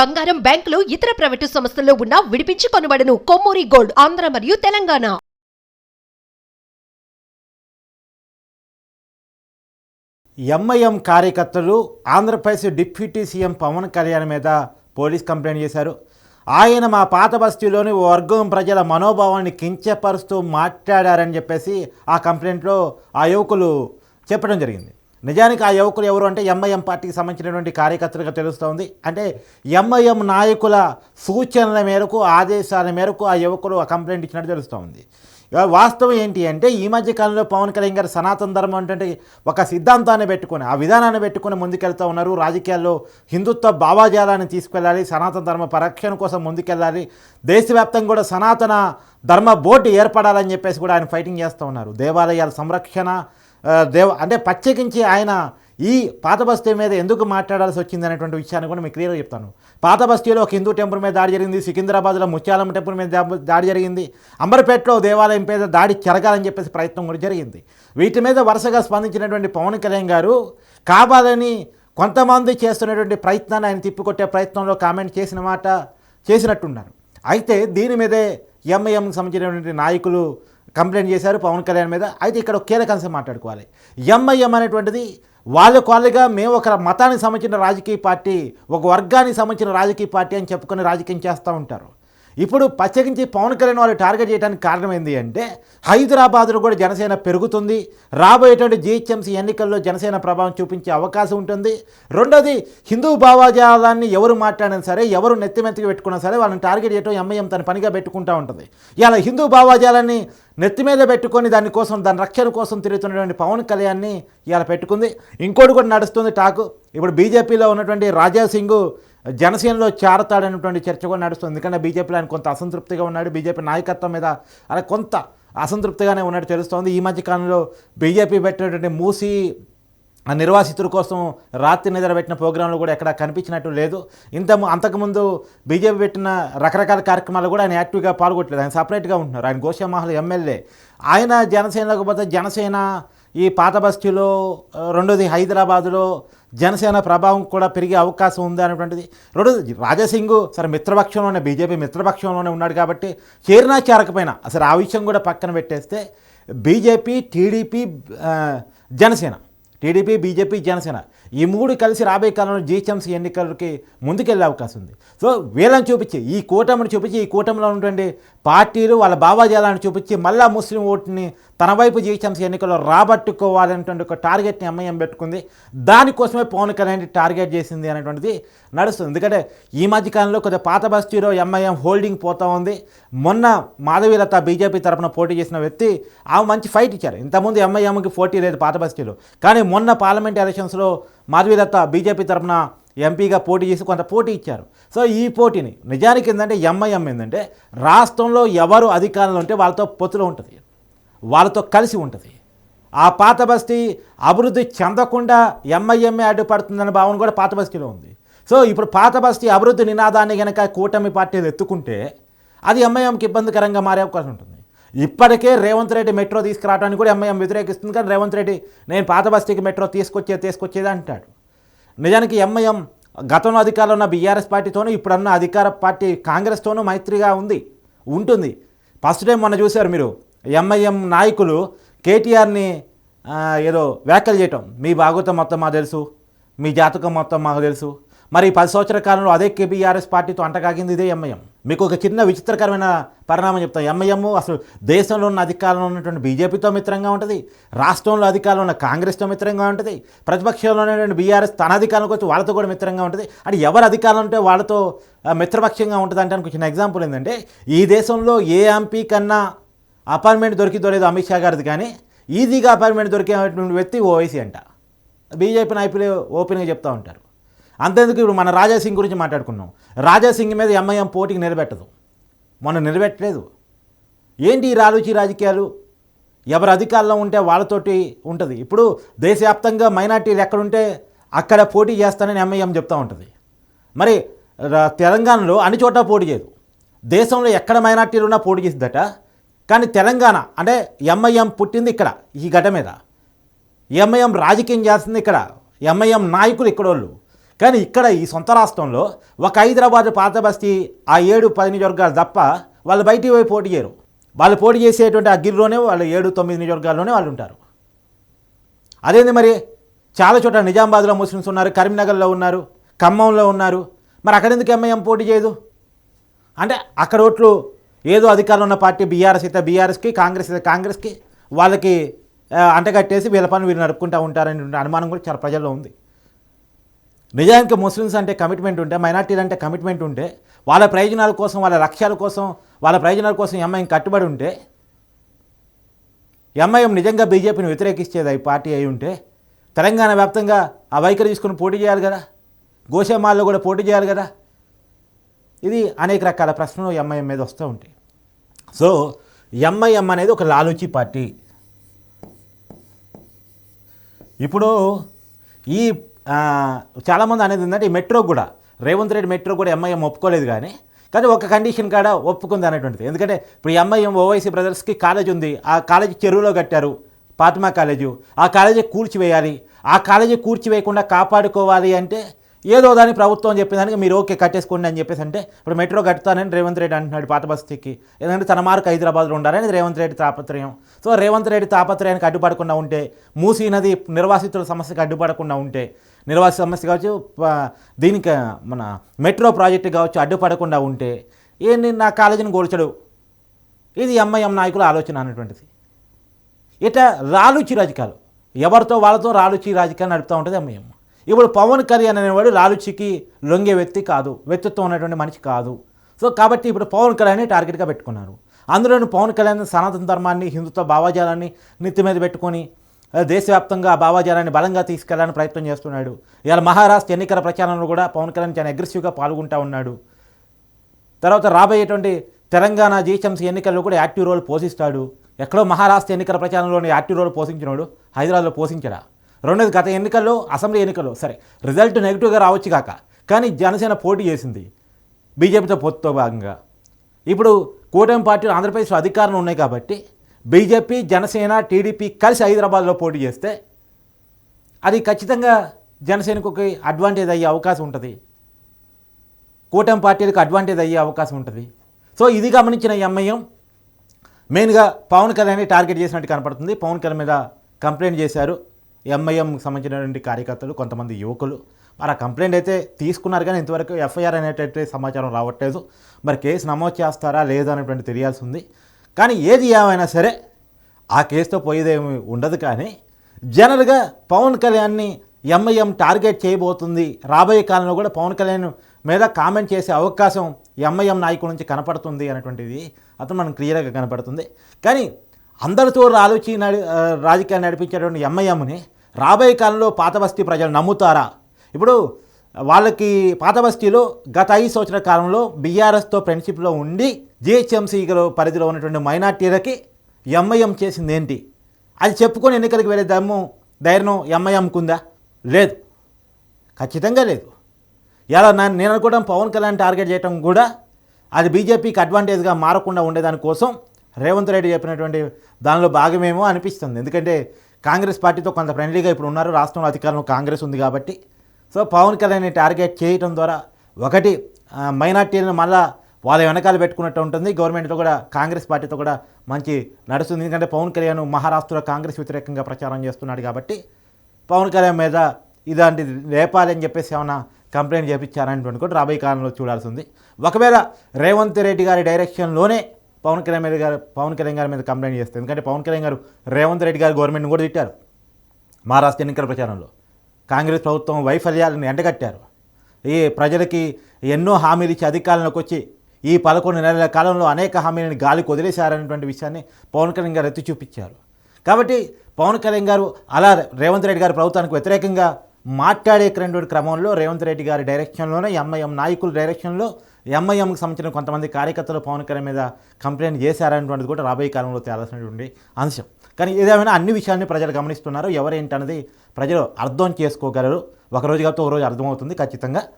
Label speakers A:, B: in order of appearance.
A: బంగారం బ్యాంకులు ఇతర ప్రైవేటు సంస్థల్లో ఉన్న విడిపించి కొనబడను. కొమ్మూరి గోల్డ్ ఆంధ్ర మరియు తెలంగాణ.
B: ఎంఐఎం కార్యకర్తలు ఆంధ్రప్రదేశ్ డిప్యూటీ సీఎం పవన్ కళ్యాణ్ మీద పోలీస్ కంప్లైంట్ చేశారు. ఆయన మా పాత బస్తీలోని ఓ వర్గం ప్రజల మనోభావాన్ని కించపరుస్తూ మాట్లాడారని చెప్పేసి ఆ కంప్లైంట్లో ఆ యువకులు చెప్పడం జరిగింది. నిజానికి ఆ యువకులు ఎవరు అంటే ఎంఐఎం పార్టీకి సంబంధించినటువంటి కార్యకర్తలుగా తెలుస్తోంది. అంటే ఎంఐఎం నాయకుల సూచనల మేరకు ఆదేశాల మేరకు ఆ యువకులు ఆ కంప్లైంట్ ఇచ్చినట్టు తెలుస్తోంది. వాస్తవం ఏంటి అంటే ఈ మధ్య కాలంలో పవన్ కళ్యాణ్ గారు సనాతన ధర్మం అంటే ఒక సిద్ధాంతాన్ని పెట్టుకొని ఆ విధానాన్ని పెట్టుకొని ముందుకెళ్తూ ఉన్నారు. రాజకీయాల్లో హిందుత్వ భావాజాలాన్ని తీసుకెళ్ళాలి సనాతన ధర్మ పరక్షణ కోసం ముందుకెళ్ళాలి. దేశవ్యాప్తంగా కూడా సనాతన ధర్మ బోర్డు ఏర్పడాలని చెప్పేసి కూడా ఆయన ఫైటింగ్ చేస్తూ ఉన్నారు. దేవాలయాల సంరక్షణ దేవ అంటే ప్రత్యేకించి ఆయన ఈ పాత బస్తీ మీద ఎందుకు మాట్లాడాల్సి వచ్చింది అనేటువంటి విషయాన్ని కూడా మీకు క్లియర్గా చెప్తాను. పాత బస్తీలో ఒక హిందూ టెంపుల్ మీద దాడి జరిగింది సికింద్రాబాద్లో ముత్యాలమ్మ టెంపుల్ మీద దాడి జరిగింది అంబర్పేటలో దేవాలయం మీద దాడి జరగాలని చెప్పేసి ప్రయత్నం కూడా జరిగింది. వీటి మీద వరుసగా స్పందించినటువంటి పవన్ కళ్యాణ్ గారు కావాలని కొంతమంది చేస్తున్నటువంటి ప్రయత్నాన్ని ఆయన తిప్పికొట్టే ప్రయత్నంలో కామెంట్ చేసిన మాట చేసినట్టున్నారు. అయితే దీని మీదే ఎంఐఎంకి సంబంధించినటువంటి నాయకులు కంప్లైంట్ చేశారు పవన్ కళ్యాణ్ మీద. అయితే ఇక్కడ ఒక కీలక అంశం మాట్లాడుకోవాలి. ఎంఐఎం అనేటువంటిది వాళ్ళకు వాళ్ళుగా మేము ఒక మతానికి సంబంధించిన రాజకీయ పార్టీ ఒక వర్గానికి సంబంధించిన రాజకీయ పార్టీ అని చెప్పుకొని రాజకీయం చేస్తూ ఉంటారు. ఇప్పుడు ప్రత్యేకించి పవన్ కళ్యాణ్ వాళ్ళు టార్గెట్ చేయడానికి కారణం ఏంటి అంటే హైదరాబాద్లో కూడా జనసేన పెరుగుతుంది. రాబోయేటువంటి జిహెచ్ఎంసీ ఎన్నికల్లో జనసేన ప్రభావం చూపించే అవకాశం ఉంటుంది. రెండోది హిందూ భావాజాలాన్ని ఎవరు మాట్లాడినా సరే ఎవరు నెత్తిమెత్తికి పెట్టుకున్నా సరే వాళ్ళని టార్గెట్ చేయడం ఎంఐఎం తన పనిగా పెట్టుకుంటూ ఉంటుంది. ఇలా హిందూ భావాజాలాన్ని నెత్తి మీద పెట్టుకొని దానికోసం దాని రక్షణ కోసం తిరుగుతున్నటువంటి పవన్ కళ్యాణ్ని ఇలా పెట్టుకుంది. ఇంకోటి కూడా నడుస్తుంది టాకు. ఇప్పుడు బీజేపీలో ఉన్నటువంటి రాజా సింగ్ జనసేనలో చేరతాడనేటువంటి చర్చ కూడా నడుస్తుంది. ఎందుకంటే బీజేపీలో ఆయన కొంత అసంతృప్తిగా ఉన్నాడు. బీజేపీ నాయకత్వం మీద అలా కొంత అసంతృప్తిగానే ఉన్నట్టు తెలుస్తోంది. ఈ మధ్య కాలంలో బీజేపీ పెట్టినటువంటి మూసి ఆ నిర్వాసితుల కోసం రాత్రి నిద్ర పెట్టిన ప్రోగ్రాంలు కూడా ఎక్కడ కనిపించినట్టు లేదు. ఇంత అంతకుముందు బీజేపీ పెట్టిన రకరకాల కార్యక్రమాలు కూడా ఆయన యాక్టివ్గా పాల్గొట్టలేదు. ఆయన సపరేట్గా ఉంటున్నారు. ఆయన గోషామహల్ ఎమ్మెల్యే. ఆయన జనసేనకు పోతే జనసేన ఈ పాత బస్తీలో రెండోది హైదరాబాదులో జనసేన ప్రభావం కూడా పెరిగే అవకాశం ఉంది అనేటువంటిది. రెండు రాజాసింగ్ సరే మిత్రపక్షంలోనే బీజేపీ మిత్రపక్షంలోనే ఉన్నాడు కాబట్టి చేరినా చేరకపోయినా అసలు ఆ విషయం కూడా పక్కన పెట్టేస్తే BJP TDP Janasena. TDP BJP Janasena ఈ మూడు కలిసి రాబోయే కాలంలో జీహెచ్ఎంసీ ఎన్నికలకి ముందుకెళ్ళే అవకాశం ఉంది. సో వీళ్ళని చూపించి ఈ కూటమిని చూపించి ఈ కూటమిలో ఉన్నటువంటి పార్టీలు వాళ్ళ భావాజాలాన్ని చూపించి మళ్ళా ముస్లిం ఓటుని తన వైపు జీహెచ్ఎంసీ ఎన్నికల్లో రాబట్టుకోవాలనేటువంటి ఒక టార్గెట్ని ఎంఐఎం పెట్టుకుంది. దానికోసమే పవన్ కళ్యాణ్ టార్గెట్ చేసింది అనేటువంటిది నడుస్తుంది. ఎందుకంటే ఈ మధ్య కాలంలో కొద్దిగా పాత బస్తీలో ఎంఐఎం హోల్డింగ్ పోతా ఉంది. మొన్న మాధవీలత బీజేపీ తరపున పోటీ చేసిన వ్యక్తి ఆమె మంచి ఫైట్ ఇచ్చారు. ఇంతకుముందు ఎంఐఎంకి పోటీ లేదు పాత బస్తీలో. కానీ మొన్న పార్లమెంట్ ఎలక్షన్స్లో మాధవీలత బీజేపీ తరపున ఎంపీగా పోటీ చేసి కొంత పోటీ ఇచ్చారు. సో ఈ పోటీని నిజానికి ఏంటంటే ఎంఐఎం ఏంటంటే రాష్ట్రంలో ఎవరు అధికారంలో ఉంటే వాళ్ళతో పొత్తులో ఉంటుంది. వాళ్ళతో కలిసి ఉంటుంది. ఆ పాత బస్తీ అభివృద్ధి చెందకుండా ఎంఐఎంఏ అడ్డుపడుతుందనే భావన కూడా పాత బస్తీలో ఉంది. సో ఇప్పుడు పాత బస్తీ అభివృద్ధి నినాదాన్ని కనుక కూటమి పార్టీలు ఎత్తుకుంటే అది ఎంఐఎంకి ఇబ్బందికరంగా మారే అవకాశం ఉంటుంది. ఇప్పటికే రేవంత్ రెడ్డి మెట్రో తీసుకురావడానికి కూడా ఎంఐఎం వ్యతిరేకిస్తుంది కానీ రేవంత్ రెడ్డి నేను పాత బస్తీకి మెట్రో తీసుకొచ్చేది తీసుకొచ్చేది అంటాడు. నిజానికి ఎంఐఎం గతంలో అధికారంలో ఉన్న బీఆర్ఎస్ పార్టీతోనూ ఇప్పుడున్న అధికార పార్టీ కాంగ్రెస్తోనూ మైత్రిగా ఉంది ఉంటుంది. ఫస్ట్ టైం మొన్న చూశారు మీరు. ఎంఐఎం నాయకులు కేటీఆర్ని ఏదో వ్యాఖ్యలు చేయటం. మీ భాగవతం మొత్తం మాకు తెలుసు. మీ జాతకం మొత్తం మాకు తెలుసు. మరి పది సంవత్సరాల కాలంలో అదే కేబీఆర్ఎస్ పార్టీతో అంటకాగింది ఇదే ఎంఐఎం. మీకు ఒక చిన్న విచిత్రకరమైన పరిణామం చెప్తాం ఎంఐఎం అసలు దేశంలో ఉన్న అధికారంలో ఉన్నటువంటి బీజేపీతో మిత్రంగా ఉంటుంది. రాష్ట్రంలో అధికారంలో ఉన్న కాంగ్రెస్తో మిత్రంగా ఉంటుంది. ప్రతిపక్షంలో ఉన్నటువంటి బీఆర్ఎస్ తన అధికారంలోకి వచ్చి వాళ్ళతో కూడా మిత్రంగా ఉంటుంది. అంటే ఎవరు అధికారంలో ఉంటే వాళ్ళతో మిత్రపక్షంగా ఉంటుంది అంటే ఒక చిన్న ఎగ్జాంపుల్ ఏంటంటే ఈ దేశంలో ఏ ఎంపీ కన్నా అపాయింట్మెంట్ దొరికి లేదో అమిత్ షా గారిది కానీ ఈజీగా అపాయింట్మెంట్ దొరికేటువంటి వ్యక్తి ఓవైసీ అంట. బీజేపీ నాయకులు ఓపెన్గా చెప్తూ ఉంటారు. అంతేందుకు ఇప్పుడు మన రాజా సింగ్ గురించి మాట్లాడుకున్నాం. రాజా సింగ్ మీద ఎంఐఎం పోటీకి నిలబెట్టదు. మొన్న నిలబెట్టలేదు. ఏంటి ఈ రాలుచి రాజకీయాలు? ఎవరు అధికారంలో ఉంటే వాళ్ళతోటి ఉంటుంది. ఇప్పుడు దేశవ్యాప్తంగా మైనార్టీలు ఎక్కడుంటే అక్కడ పోటీ చేస్తానని ఎంఐఎం చెప్తూ ఉంటుంది. మరి తెలంగాణలో అన్ని చోట్ల పోటీ చేయదు. దేశంలో ఎక్కడ మైనార్టీలు ఉన్నా పోటీ చేసిద్దట? కానీ తెలంగాణ అంటే ఎంఐఎం పుట్టింది ఇక్కడ ఈ గడ్డ మీద. ఎంఐఎం రాజకీయం చేస్తుంది ఇక్కడ ఎంఐఎం నాయకులు ఇక్కడ వాళ్ళు కానీ ఇక్కడ ఈ సొంత రాష్ట్రంలో ఒక హైదరాబాద్ పాత బస్తీ ఆ ఏడు పది నియోజకవర్గాలు తప్ప వాళ్ళు బయటికి పోయి పోటీ చేయరు. వాళ్ళు పోటీ చేసేటువంటి ఆ వాళ్ళు ఏడు తొమ్మిది నియోజకవర్గాల్లోనే వాళ్ళు ఉంటారు. అదేంది మరి? చాలా చోట్ల నిజామాబాద్లో ముస్లిమ్స్ ఉన్నారు కరీంనగర్లో ఉన్నారు ఖమ్మంలో ఉన్నారు. మరి అక్కడ ఎందుకు ఎంఐఎం పోటీ చేయదు? అంటే అక్కడ ఓట్లు ఏదో అధికారంలో ఉన్న పార్టీ బీఆర్ఎస్ అయితే బీఆర్ఎస్కి కాంగ్రెస్ అయితే కాంగ్రెస్కి వాళ్ళకి అంటగట్టేసి వీళ్ళ పని వీళ్ళు నడుపుకుంటూ ఉంటారని అనుమానం కూడా చాలా ప్రజల్లో ఉంది. నిజానికి ముస్లిమ్స్ అంటే కమిట్మెంట్ ఉంటే మైనార్టీలు అంటే కమిట్మెంట్ ఉంటే వాళ్ళ ప్రయోజనాల కోసం వాళ్ళ లక్ష్యాల కోసం వాళ్ళ ప్రయోజనాల కోసం ఎంఐఎం కట్టుబడి ఉంటే ఎంఐఎం నిజంగా బీజేపీని వ్యతిరేకించేది ఈ పార్టీ అయి ఉంటే తెలంగాణ వ్యాప్తంగా ఆ వైఖరి తీసుకుని పోటీ చేయాలి కదా. గోషామాల్లో కూడా పోటీ చేయాలి కదా. ఇది అనేక రకాల ప్రశ్నలు ఎంఐఎం మీద వస్తూ ఉంటాయి. సో ఎంఐఎం అనేది ఒక లాలూచి పార్టీ. ఇప్పుడు ఈ చాలామంది అనేది ఏంటంటే ఈ మెట్రో కూడా రేవంత్ రెడ్డి మెట్రో కూడా ఎంఐఎం ఒప్పుకోలేదు కానీ కానీ ఒక కండిషన్ కాడ ఒప్పుకుంది అనేటువంటిది. ఎందుకంటే ఇప్పుడు ఎంఐఎం ఓవైసీ బ్రదర్స్కి కాలేజ్ ఉంది. ఆ కాలేజ్ చెరువులో కట్టారు ఫాతిమా కాలేజు. ఆ కాలేజీ కూల్చివేయాలి. ఆ కాలేజీ కూల్చివేయకుండా కాపాడుకోవాలి అంటే ఏదో దాని ప్రభుత్వం చెప్పేదానికి మీరు ఓకే కట్టేసుకోండి అని చెప్పేసి అంటే ఇప్పుడు మెట్రో కట్టుతానని రేవంత్ రెడ్డి అంటున్నాడు పాత బస్తీకి. ఎందుకంటే తన మార్కు హైదరాబాద్లో ఉండాలని రేవంత్ రెడ్డి తాపత్రయం. సో రేవంత్ రెడ్డి తాపత్రయానికి అడ్డుపడకుండా ఉంటే మూసీ నది నిర్వాసితుల సమస్యకు అడ్డుపడకుండా ఉంటే నిర్వాసిత సమస్య కావచ్చు దీనికి మన మెట్రో ప్రాజెక్టు కావచ్చు అడ్డుపడకుండా ఉంటే ఏంటి నా కాలేజీని గోల్చడు. ఇది ఎంఐఎం నాయకుల ఆలోచన అనేటువంటిది ఇట రాలుచి రాజకీయాలు ఎవరితో వాళ్ళతో రాలుచి రాజకీయాలు నడుపుతూ ఉంటుంది ఎంఐఎం. ఇప్పుడు పవన్ కళ్యాణ్ అనేవాడు రాలుచికి లొంగే వ్యక్తి కాదు వ్యక్తిత్వం ఉన్నటువంటి మనిషి కాదు. సో కాబట్టి ఇప్పుడు పవన్ కళ్యాణ్ని టార్గెట్గా పెట్టుకున్నారు. అందులోని పవన్ కళ్యాణ్ సనాతన ధర్మాన్ని హిందుత్వ భావజాలాన్ని నెత్తి మీద పెట్టుకొని దేశవ్యాప్తంగా భావాజాలాన్ని భావజాలాన్ని బలంగా తీసుకెళ్ళాలని ప్రయత్నం చేస్తున్నాడు. ఇవాళ మహారాష్ట్ర ఎన్నికల ప్రచారంలో కూడా పవన్ కళ్యాణ్ చాలా అగ్రెసివ్గా పాల్గొంటూ ఉన్నాడు. తర్వాత రాబోయేటువంటి తెలంగాణ జీహెచ్ఎంసీ ఎన్నికల్లో కూడా యాక్టివ్ రోల్ పోషిస్తాడు. ఎక్కడో మహారాష్ట్ర ఎన్నికల ప్రచారంలోని యాక్టివ్ రోల్ పోషించినాడు హైదరాబాద్లో పోషించడా? రెండోది గత ఎన్నికల్లో అసెంబ్లీ ఎన్నికల్లో సరే రిజల్ట్ నెగిటివ్గా రావచ్చు కాక కానీ జనసేన పోటీ చేసింది బీజేపీతో పొత్తుతో భాగంగా. ఇప్పుడు కూటమి పార్టీలు ఆంధ్రప్రదేశ్లో అధికారంలో ఉన్నాయి కాబట్టి బీజేపీ జనసేన టీడీపీ కలిసి హైదరాబాద్లో పోటీ చేస్తే అది ఖచ్చితంగా జనసేనకు ఒక అడ్వాంటేజ్ అయ్యే అవకాశం ఉంటుంది. కూటమి పార్టీలకు అడ్వాంటేజ్ అయ్యే అవకాశం ఉంటుంది. సో ఇది గమనించిన ఎంఐఎం మెయిన్గా పవన్ కళ్యాణ్ టార్గెట్ చేసినట్టు కనపడుతుంది. పవన్ కళ్యాణ్ మీద కంప్లైంట్ చేశారు. ఎంఐఎం సంబంధించినటువంటి కార్యకర్తలు కొంతమంది యువకులు. మరి ఆ కంప్లైంట్ అయితే తీసుకున్నారు కానీ ఇంతవరకు ఎఫ్ఐఆర్ అనేటటువంటి సమాచారం రావట్లేదు. మరి కేసు నమోదు చేస్తారా లేదా అనేటువంటి తెలియాల్సి ఉంది. కానీ ఏది ఏమైనా సరే ఆ కేసుతో పోయేదేమి ఉండదు కానీ జనరల్గా పవన్ కళ్యాణ్ని ఎంఐఎం టార్గెట్ చేయబోతుంది. రాబోయే కాలంలో కూడా పవన్ కళ్యాణ్ మీద కామెంట్ చేసే అవకాశం ఎంఐఎం నాయకుల నుంచి కనపడుతుంది అనేటువంటిది అతను మనం క్లియర్గా కనపడుతుంది. కానీ అందరితో ఆలోచి రాజకీయాలు నడిపించేటువంటి ఎంఐఎంని రాబోయే కాలంలో పాత బస్తీ ప్రజలు నమ్ముతారా? ఇప్పుడు వాళ్ళకి పాత బస్తీలో గత ఐదు సంవత్సరాల కాలంలో బీఆర్ఎస్తో ఫ్రెండ్షిప్లో ఉండి జిహెచ్ఎంసీ పరిధిలో ఉన్నటువంటి మైనార్టీలకి ఎంఐఎం చేసింది ఏంటి? అది చెప్పుకొని ఎన్నికలకు వెళ్ళే దమ్ము ధైర్యం ఎంఐఎంకుందా లేదు. ఖచ్చితంగా లేదు. ఇలా నన్ను నేను అనుకోవడం పవన్ కళ్యాణ్ టార్గెట్ చేయడం కూడా అది బీజేపీకి అడ్వాంటేజ్గా మారకుండా ఉండేదానికోసం రేవంత్ రెడ్డి చెప్పినటువంటి దానిలో భాగమేమో అనిపిస్తుంది. ఎందుకంటే కాంగ్రెస్ పార్టీతో కొంత ఫ్రెండ్లీగా ఇప్పుడు ఉన్నారు. రాష్ట్రంలో అధికారంలో కాంగ్రెస్ ఉంది కాబట్టి. సో పవన్ కళ్యాణ్ని టార్గెట్ చేయటం ద్వారా ఒకటి మైనార్టీలను మళ్ళా వాళ్ళ వెనకాల పెట్టుకున్నట్టు ఉంటుంది. గవర్నమెంట్తో కూడా కాంగ్రెస్ పార్టీతో కూడా మంచి నడుస్తుంది. ఎందుకంటే పవన్ కళ్యాణ్ మహారాష్ట్రలో కాంగ్రెస్ వ్యతిరేకంగా ప్రచారం చేస్తున్నాడు కాబట్టి పవన్ కళ్యాణ్ మీద ఇలాంటి రేపాలి అని చెప్పేసి ఏమైనా కంప్లైంట్ చేపించారనేటువంటి కూడా రాబోయే కాలంలో చూడాల్సింది ఒకవేళ రేవంత్ రెడ్డి గారి డైరెక్షన్లోనే పవన్ కళ్యాణ్ మీద గారు పవన్ కళ్యాణ్ గారి మీద కంప్లైంట్ చేస్తే. ఎందుకంటే పవన్ కళ్యాణ్ గారు రేవంత్ రెడ్డి గారు గవర్నమెంట్ని కూడా తిట్టారు మహారాష్ట్ర ఎన్నికల ప్రచారంలో. కాంగ్రెస్ ప్రభుత్వం వైఫల్యాలను ఎండగట్టారు. ఈ ప్రజలకి ఎన్నో హామీలు ఇచ్చి అధికారంలోకి వచ్చి ఈ పదకొండు నెలల కాలంలో అనేక హామీలను గాలికి వదిలేశారనేటువంటి విషయాన్ని పవన్ కళ్యాణ్ గారు ఎత్తి చూపించారు. కాబట్టి పవన్ కళ్యాణ్ గారు అలా రేవంత్ రెడ్డి గారి ప్రభుత్వానికి వ్యతిరేకంగా మాట్లాడేటువంటి క్రమంలో రేవంత్ రెడ్డి గారి డైరెక్షన్లోనే ఎంఐఎం నాయకుల డైరెక్షన్లో ఎంఐఎంకి సంబంధించిన కొంతమంది కార్యకర్తలు పవన్ కళ్యాణ్ మీద కంప్లైంట్ చేశారనేటువంటిది కూడా రాబోయే కాలంలో తేలాల్సినటువంటి అంశం. కానీ ఏదేమైనా అన్ని విషయాల్ని ప్రజలు గమనిస్తున్నారు. ఎవరేంటనేది ప్రజలు అర్థం చేసుకోగలరు. ఒక రోజు కాకపోతే ఒక రోజు అర్థమవుతుంది ఖచ్చితంగా.